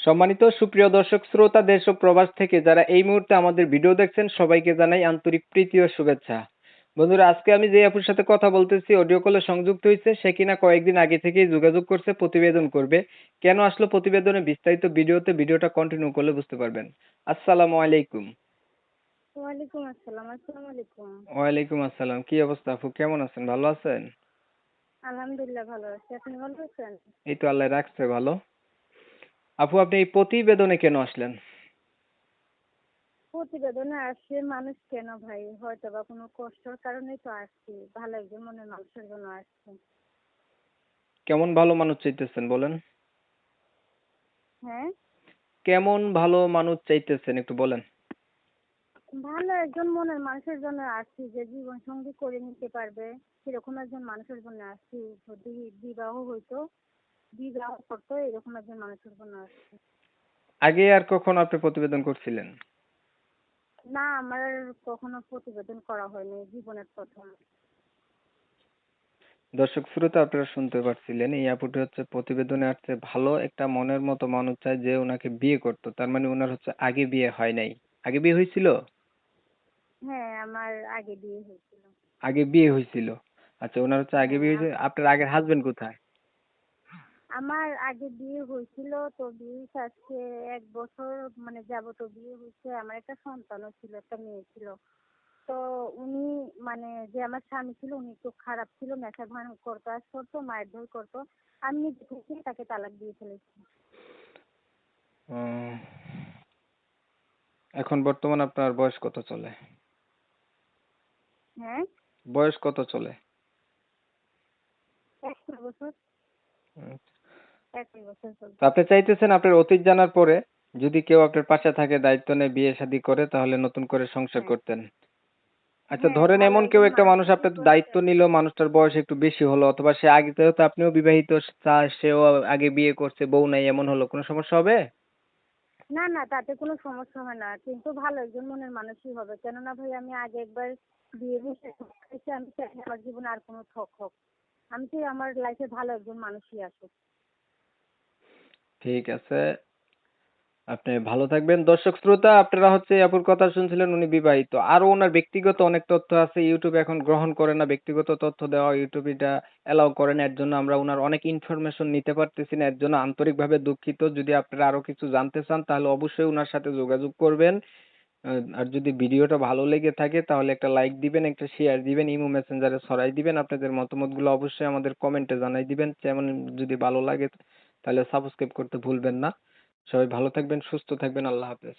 সম্মানিত সুপ্রিয় দর্শক শ্রোতা দেশ ও প্রবাস থেকে যারা এই মুহূর্তে আমাদের ভিডিও দেখছেন সবাইকে জানাই আন্তরিক প্রীতি ও শুভেচ্ছা। বন্ধুরা আজকে আমি যে আপুর সাথে কথা বলতেছি অডিও কলে সংযুক্ত হয়েছে সে কিনা কয়েকদিন আগে থেকেই যোগাযোগ করছে প্রতিবেদন করবে। কেন আসলো প্রতিবেদনে বিস্তারিত ভিডিওতে ভিডিওটা কন্টিনিউ করলে বুঝতে পারবেন। আসসালামু আলাইকুম। ওয়ালাইকুম আসসালাম আসসালামু আলাইকুম। ওয়ালাইকুম আসসালাম কি অবস্থা আপু কেমন আছেন ভালো আছেন? আলহামদুলিল্লাহ ভালো আছি। আপনি ভালো আছেন? এই তো আল্লাহ রাখছে ভালো। আপু আপনি এই প্রতিবেদনে কেন আসলেন? প্রতিবেদনে আসছে মানুষ কেন ভাই? হয়তো বা কোনো কষ্টের কারণেই তো আসছি। ভালো একজন মনের মানুষের জন্য আসছি। কেমন ভালো মানুষ চাইতেছেন বলেন? হ্যাঁ? কেমন ভালো মানুষ চাইতেছেন একটু বলেন। ভালো একজন মনের মানুষের জন্য আসছি যে জীবন সঙ্গী করে নিতে পারবে। সেরকম একজন মানুষের জন্য আসছি। যদি বিবাহ হইতো এরকম একজন মানুষের আগে আর কখন আপনি প্রতিবেদন করছিলেন? না আমার কখনো প্রতিবেদন করা হয়নি জীবনের প্রথম। দর্শক শ্রোতা আপনারা শুনতে পারছিলেন এই আপুটি হচ্ছে প্রতিবেদনে আসছে ভালো একটা মনের মতো মানুষ চায় যে ওনাকে বিয়ে করতো তার মানে ওনার হচ্ছে আগে বিয়ে হয় নাই। আগে বিয়ে হয়েছিল? হ্যাঁ আমার আগে বিয়ে হয়েছিল। আগে বিয়ে হয়েছিল। আচ্ছা ওনার হচ্ছে আগে বিয়ে হয়েছে আপনার আগের হাজবেন্ড কোথায়? আমার আগে বিয়ে হয়েছিল তো বিয়ে আজকে এক বছর মানে যাবত বিয়ে হয়েছে। আমার একটা সন্তানও ছিল একটা মেয়ে ছিল। তো উনি মানে যে আমার স্বামী ছিল উনি একটু খারাপ ছিল নেশা ভান করতো আজ করতো মায়ের ধর করতো। আমি নিজে থেকে তাকে তালাক দিয়ে ফেলেছি। এখন বর্তমান আপনার বয়স কত চলে? হ্যাঁ? বয়স কত চলে? একশো বছর উম, একশো বছর চলছে তো আপনি চাইতেছেন আপনার অতীত জানার পরে যদি কেউ আপনার পাশে থাকে দায়িত্ব নেয় বিয়ে শাদী করে তাহলে নতুন করে সংসার হ্যাঁ। করতেন। আচ্ছা হ্যাঁ, ধরেন এমন কেউ একটা মানুষ আপনার দায়িত্ব দেয়। নিল মানুষটার বয়স একটু বেশি হলো অথবা সে আগে যেহেতু আপনিও বিবাহিত তা- সেও আগে বিয়ে করছে বউ নাই এমন হলো কোনো সমস্যা হবে? না না তাতে কোনো সমস্যা হয় না কিন্তু ভালো একজন মনের মানুষই হবে। কেননা ভাই আমি আগে একবার বিয়ে বসে আমি চাই আমার জীবনে আর কোনো ঠক হোক। আমি চাই আমার লাইফে ভালো একজন মানুষই আসুক। ঠিক আছে। আপনি ভালো থাকবেন। দর্শক শ্রোতা, আপনারা হচ্ছে আপুর কথা শুনছিলেন, উনি বিবাহিত। আরও ওনার ব্যক্তিগত অনেক তথ্য আছে। ইউটিউব এখন গ্রহণ করে না, ব্যক্তিগত তথ্য দেওয়া, ইউটিউব এটা এলাও করে না। এর জন্য আমরা ওনার অনেক ইনফরমেশন নিতে পারতেছি না। এর জন্য আন্তরিকভাবে দুঃখিত। যদি আপনারা আরও কিছু জানতে চান, তাহলে অবশ্যই ওনার সাথে যোগাযোগ করবেন। আর যদি ভিডিওটা ভালো লেগে থাকে, তাহলে একটা লাইক দিবেন, একটা শেয়ার দিবেন, ইমো মেসেঞ্জারে ছড়াই দিবেন। আপনাদের মতামতগুলো অবশ্যই আমাদের কমেন্টে জানাই দিবেন। যেমন যদি ভালো লাগে তাহলে সাবস্ক্রাইব করতে ভুলবেন না। সবাই ভালো থাকবেন সুস্থ থাকবেন আল্লাহ হাফেজ।